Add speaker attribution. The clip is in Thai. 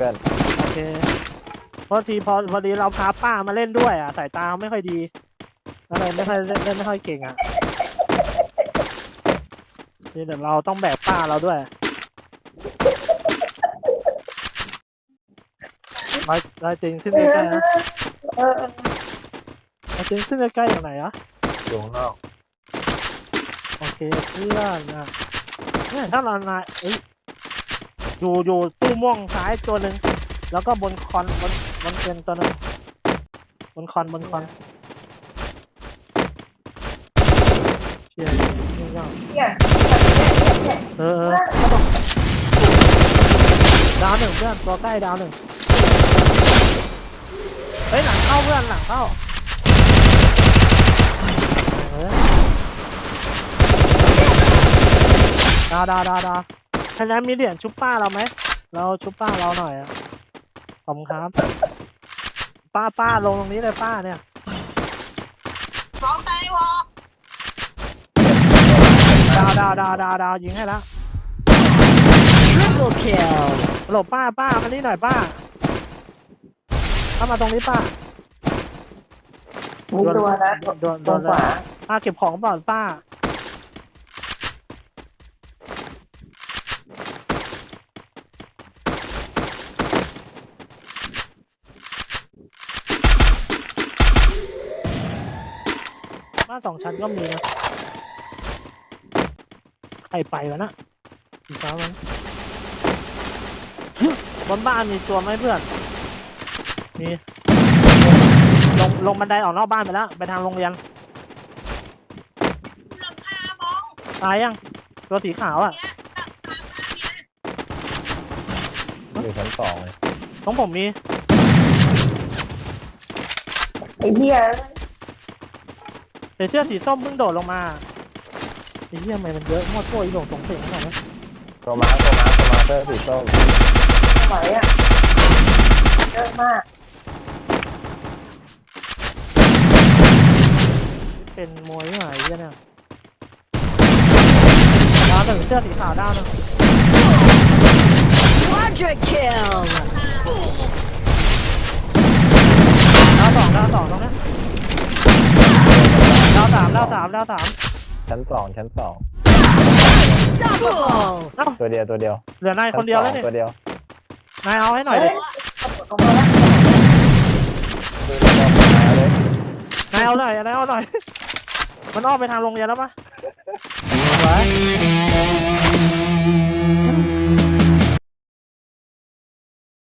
Speaker 1: พื่อน
Speaker 2: โอเคเพราะทีพอพอดีเราพาป้ามาเล่นด้วยอะสายตาไม่ค่อยดีก็เลยไม่ค่อยเล่นเล่นไม่ค่อยเก่งอะนี่เดี๋ยวเราต้องแบกป้าเราด้วยมามาจริงขึ้นใกล้ๆนะ
Speaker 3: เออเออ
Speaker 2: มาจริงขึ้นใกล้ๆอย่างไหนอะ
Speaker 1: อยู่ข้างนอก
Speaker 2: โอเคเพื่อนนะเนี่ยถ้าเรานายเอ้ย อยู่อยู่ตู้ม่วงซ้ายตัวหนึ่งแล้วก็บนคอนบนบนเกินตัวหนึงบนคอนบนคอนเชียร์เชียร์ยอด
Speaker 3: เนี่ย
Speaker 2: เออเออดาวหนึ่งเพื่อนตัวใกล้ดาวหนึ่งเฮ้ยหลังเข้าเพื่อนหลังเข้าเออดาวดาวดาวดาว คะแนนมีเหรียญชุบป้าเราไหม เราชุบป้าเราหน่อยอะขอบคุณครับ ป้าป้าลงตรงนี้เลยป้าเนี่ย
Speaker 3: มองตายวอ
Speaker 2: ดาวดาวดาวดาวดาวยิงให้แล้ว
Speaker 4: Triple kill.
Speaker 2: หลบป้าป้ามานี่หน่อยป้า เข้ามาตรงนี้ป้า
Speaker 3: มีตัวนะ
Speaker 2: โดนโด
Speaker 3: ตัวนขวา
Speaker 2: ป้าเก็บของเปล่าป้า บ้านสองชั้นก็มีนะใครไปวะนะสีฟ้ามันบนบ้านมีตัวไหมเพื่อนมีลงลงบันไดออกนอกบ้านไปแล้ว ไปทางโรงเรียน
Speaker 3: หลังคามอง
Speaker 2: ตายยังตัวสีขาวอะ
Speaker 1: อยู่ชั้นสองเลย
Speaker 2: ของผมมี
Speaker 3: ไอ้เหี้ย
Speaker 2: ใส่เสื้อสีส้มเพิ่งโดดลงมาไอ้เหี้ยทำไมมันเยอะมอดโต้อีโดดสงเสียงขนาดนั้น
Speaker 1: ตัวมาร์คตัวมาร์คตัวมาร์คเตอร์สีส้ม
Speaker 3: ไหวอะเยอะมาก
Speaker 2: เป็นมวยหน่อยไอ้เหี้ยเนี่ยดาวหนึ่งเสื้อสีขาวดาวหนึ่ง
Speaker 4: Quadra kill. า
Speaker 2: มดาวสามดาวสาม
Speaker 1: ชั้นสองชั้นสอง
Speaker 4: Double.
Speaker 2: เอ้า
Speaker 1: ตัวเดียวตัวเดียว
Speaker 2: เหลือนายคนเดียวแล้ว
Speaker 1: ชั้
Speaker 2: นี่
Speaker 1: สองตัวเดียวนา
Speaker 2: ยเอาให้หน่อยดิ
Speaker 3: ลงมาแล้ว
Speaker 1: ดูรอบๆมาเลย
Speaker 2: นายเอาหน่อยนายเอาหน่อย มันอ้อมไปทางโรงเรียนแล้วปะไว้